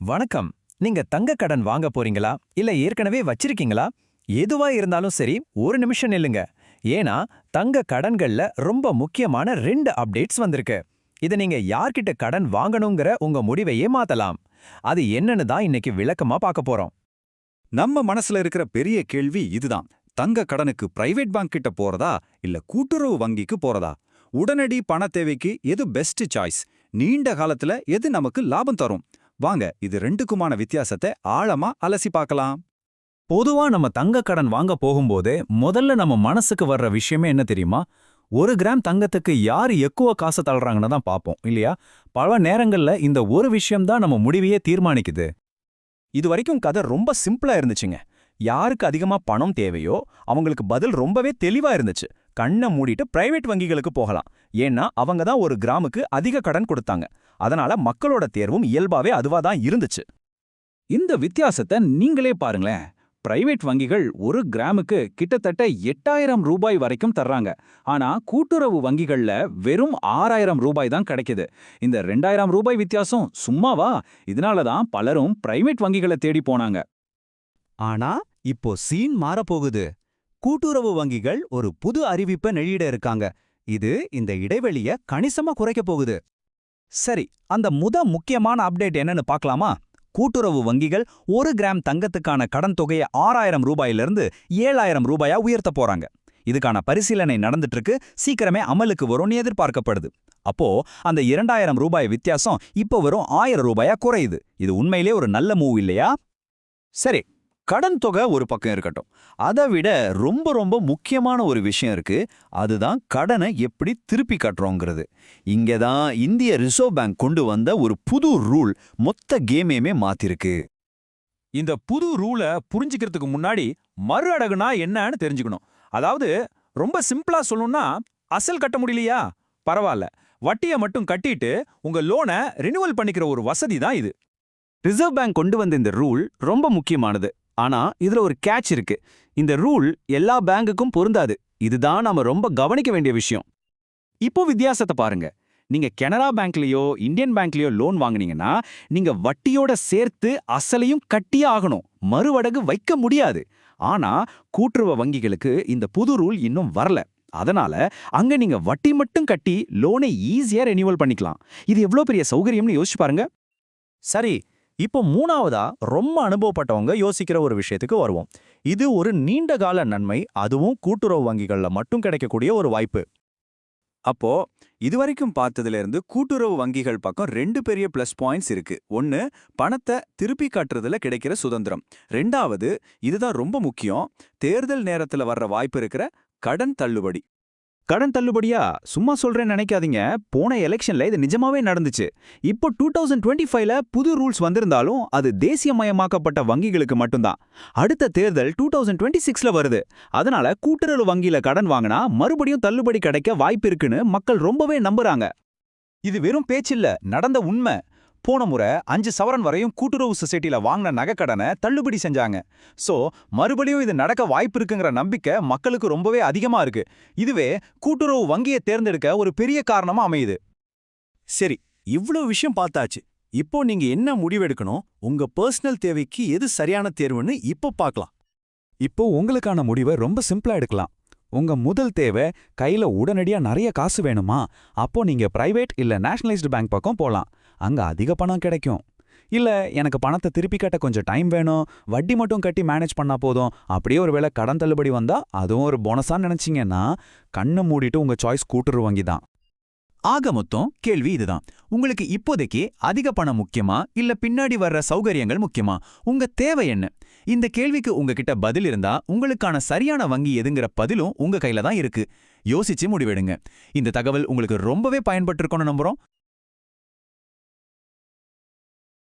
வணக்கம். நீங்க தங்க கடன் வாங்க போறீங்களா? இல்ல ஏற்கனவே வச்சிருக்கீங்களா? எதுவா இருந்தாலும் சரி ஒரு நிமிஷம் நில்லுங்க. ஏன்னா தங்க கடன்கள்ல ரொம்ப முக்கியமான ரெண்டு அப்டேட்ஸ் வந்திருக்கு. இதை நீங்க யார்கிட்ட கடன் வாங்கணுங்கிற உங்க முடிவையே மாத்தலாம். அது என்னன்னு தான் இன்னைக்கு விளக்கமா பார்க்க போறோம். நம்ம மனசுல இருக்கிற பெரிய கேள்வி இதுதான். தங்க கடனுக்கு பிரைவேட் பேங்க் கிட்ட போறதா? இல்ல கூட்டுறவு வங்கிக்கு போறதா? உடனடி பண தேவைக்கு எது பெஸ்ட் சாய்ஸ் நீண்ட காலத்துல எது நமக்கு லாபம் தரும்? வாங்க இது ரெண்டுக்குமான வித்தியாசத்தை ஆழமா அலசி பார்க்கலாம். பொதுவா நம்ம தங்க கடன் வாங்க போகும்போது முதல்ல நம்ம மனசுக்கு வர்ற விஷயமே என்ன தெரியுமா? ஒரு கிராம் தங்கத்துக்கு யார் எக்குவ காசு தள்ளுறாங்கன்னு தான் பார்ப்போம் இல்லையா? பல நேரங்கள்ல இந்த ஒரு விஷயம்தான் நம்ம முடிவையே தீர்மானிக்குது. இது வரைக்கும் கதை ரொம்ப சிம்பிளா இருந்துச்சுங்க. யாருக்கு அதிகமா பணம் தேவையோ அவங்களுக்கு பதில் ரொம்பவே தெளிவா இருந்துச்சு. கண்ணை மூடிட்டு பிரைவேட் வங்கிகளுக்கு போகலாம். ஏன்னா அவங்க தான் ஒரு கிராமுக்கு அதிக கடன் கொடுத்தாங்க. அதனால மக்களோட தேர்வும் இயல்பாவே அதுவா தான் இருந்துச்சு. இந்த வித்தியாசத்தை நீங்களே பாருங்களேன். பிரைவேட் வங்கிகள் ஒரு கிராமுக்கு கிட்டத்தட்ட எட்டாயிரம் ரூபாய் வரைக்கும் தர்றாங்க. ஆனா கூட்டுறவு வங்கிகள்ல வெறும் ஆறாயிரம் ரூபாய் தான் கிடைக்குது. இந்த ரெண்டாயிரம் ரூபாய் வித்தியாசம் சும்மாவா? இதனால தான் பலரும் பிரைவேட் வங்கிகளை தேடி போனாங்க. ஆனா இப்போ சீன் மாறப்போகுது. கூட்டுறவு வங்கிகள் ஒரு புது அறிவிப்பை வெளியிட இருக்காங்க. இது இந்த இடைவெளிய கணிசமா குறைக்க போகுது. சரி அந்த முத முக்கியமான அப்டேட் என்னன்னு பார்க்கலாமா? கூட்டுறவு வங்கிகள் ஒரு கிராம் தங்கத்துக்கான கடன் தொகையை ஆறாயிரம் ரூபாயிலிருந்து ஏழாயிரம் ரூபாயா உயர்த்த போறாங்க. இதுக்கான பரிசீலனை நடந்துட்டு இருக்கு சீக்கிரமே அமலுக்கு வரும்னு எதிர்பார்க்கப்படுது. அப்போ அந்த இரண்டாயிரம் ரூபாய் வித்தியாசம் இப்போ வரும் ஆயிரம் ரூபாயா குறையுது. இது உண்மையிலே ஒரு நல்ல மூவ் இல்லையா? சரி கடன் தொகை ஒரு பக்கம் இருக்கட்டும். அதை விட ரொம்ப ரொம்ப முக்கியமான ஒரு விஷயம் இருக்கு. அதுதான் கடனை எப்படி திருப்பி கட்டுறோங்கிறது. இங்கே தான் இந்திய ரிசர்வ் பேங்க் கொண்டு வந்த ஒரு புது ரூல் மொத்த கேமையுமே மாத்திருக்கு. இந்த புது ரூலை புரிஞ்சுக்கிறதுக்கு முன்னாடி மறு அடகுனா என்னன்னு தெரிஞ்சுக்கணும். அதாவது ரொம்ப சிம்பிளா சொல்லணும்னா அசல் கட்ட முடியலையா? பரவாயில்ல. வட்டியை மட்டும் கட்டிட்டு உங்க லோனை ரினிவல் பண்ணிக்கிற ஒரு வசதி தான் இது. ரிசர்வ் பேங்க் கொண்டு வந்த இந்த ரூல் ரொம்ப முக்கியமானது. ஆனா இதுல ஒரு கேட்ச் இருக்கு. இந்த ரூல் எல்லா பேங்குக்கும் பொருந்தாது. இதுதான் நாம ரொம்ப கவனிக்க வேண்டிய விஷயம். இப்போ வித்தியாசத்தை பாருங்க. நீங்க கனரா பேங்க்லயோ இந்தியன் பேங்க்லயோ லோன் வாங்கினீங்கன்னா நீங்க வட்டியோட சேர்த்து அசலையும் கட்டியே ஆகணும். மறுவடகு வைக்க முடியாது. ஆனா கூட்டுறவு வங்கிகளுக்கு இந்த புது ரூல் இன்னும் வரல. அதனால அங்க நீங்க வட்டி மட்டும் கட்டி லோனை ஈஸியா ரெனியூவல் பண்ணிக்கலாம். இது எவ்வளவு பெரிய சௌகரியம்னு யோசிச்சு பாருங்க. சரி இப்போ மூணாவதா ரொம்ப அனுபவப்பட்டவங்க யோசிக்கிற ஒரு விஷயத்துக்கு வருவோம். இது ஒரு நீண்ட கால நன்மை அதுவும் கூட்டுறவு வங்கிகள்ல மட்டும் கிடைக்கக்கூடிய ஒரு வாய்ப்பு. அப்போ இதுவரைக்கும் பார்த்ததுல இருந்து கூட்டுறவு வங்கிகள் பக்கம் ரெண்டு பெரிய ப்ளஸ் பாயிண்ட்ஸ் இருக்கு. ஒன்னு பணத்தை திருப்பி காட்டுறதுல கிடைக்கிற சுதந்திரம். ரெண்டாவது இதுதான் ரொம்ப முக்கியம் தேர்தல் நேரத்துல வர்ற வாய்ப்பு இருக்கிற கடன் தள்ளுபடி. கடன் தள்ளுபடியா? சும்மா சொல்றேன்னு நினைக்காதீங்க. போன எலெக்ஷன்ல இது நிஜமாவே நடந்துச்சு. இப்போ டூ தௌசண்ட் டுவெண்ட்டி ஃபைவ்ல புது ரூல்ஸ் வந்திருந்தாலும் அது தேசியமயமாக்கப்பட்ட வங்கிகளுக்கு மட்டும்தான். அடுத்த தேர்தல் டூ தௌசண்ட் டுவெண்ட்டி சிக்ஸ்ல வருது. அதனால கூட்டுறவு வங்கியில கடன் வாங்கினா மறுபடியும் தள்ளுபடி கிடைக்க வாய்ப்பு இருக்குன்னு மக்கள் ரொம்பவே நம்புறாங்க. இது வெறும் பேச்சில்ல நடந்த உண்மை. போன முறை அஞ்சு சவரன் வரையும் கூட்டுறவு சொசைட்டியில் வாங்கின நகைக்கடனை தள்ளுபடி செஞ்சாங்க. சோ மறுபடியும் இது நடக்க வாய்ப்பு இருக்குங்கிற நம்பிக்கை மக்களுக்கு ரொம்பவே அதிகமா இருக்கு. இதுவே கூட்டுறவு வங்கியை தேர்ந்தெடுக்க ஒரு பெரிய காரணமா அமையுது. சரி இவ்ளோ விஷயம் பார்த்தாச்சு. இப்போ நீங்க என்ன முடிவெடுக்கணும்? உங்க பர்சனல் தேவைக்கு எது சரியான தேர்வுன்னு இப்போ பார்க்கலாம். இப்போ உங்களுக்கான முடிவை ரொம்ப சிம்பிளா எடுக்கலாம். உங்க முதல் தேவை கையில உடனடியா நிறைய காசு வேணுமா? அப்போ நீங்க பிரைவேட் இல்ல நேஷனலைஸ்டு பேங்க் பக்கம் போலாம். அங்க அதிக பணம் கிடைக்கும். இல்ல எனக்கு பணத்தை திருப்பி கட்ட கொஞ்சம் டைம் வேணும் வட்டி மட்டும் கட்டி மேனேஜ் பண்ணா போதும் அப்படியே ஒரு வேளை கடன் தள்ளுபடி வந்தா அதுவும் ஒரு போனஸான்னு நினைச்சீங்கன்னா கண்ணை மூடிட்டு உங்க சாய்ஸ் கூட்டுற வங்கி தான். ஆக மொத்தம் கேள்வி இதுதான். உங்களுக்கு இப்போதைக்கு அதிக பணம் முக்கியமா இல்ல பின்னாடி வர்ற சௌகரியங்கள் முக்கியமா? உங்க தேவை என்ன? இந்த கேள்விக்கு உங்ககிட்ட பதில் இருந்தா உங்களுக்கான சரியான வங்கி எதுங்கிற பதிலும் உங்க கையில தான் இருக்கு. யோசிச்சு முடிவெடுங்க. இந்த தகவல் உங்களுக்கு ரொம்பவே பயன்பட்டிருக்கோன்னு நம்புறோம்.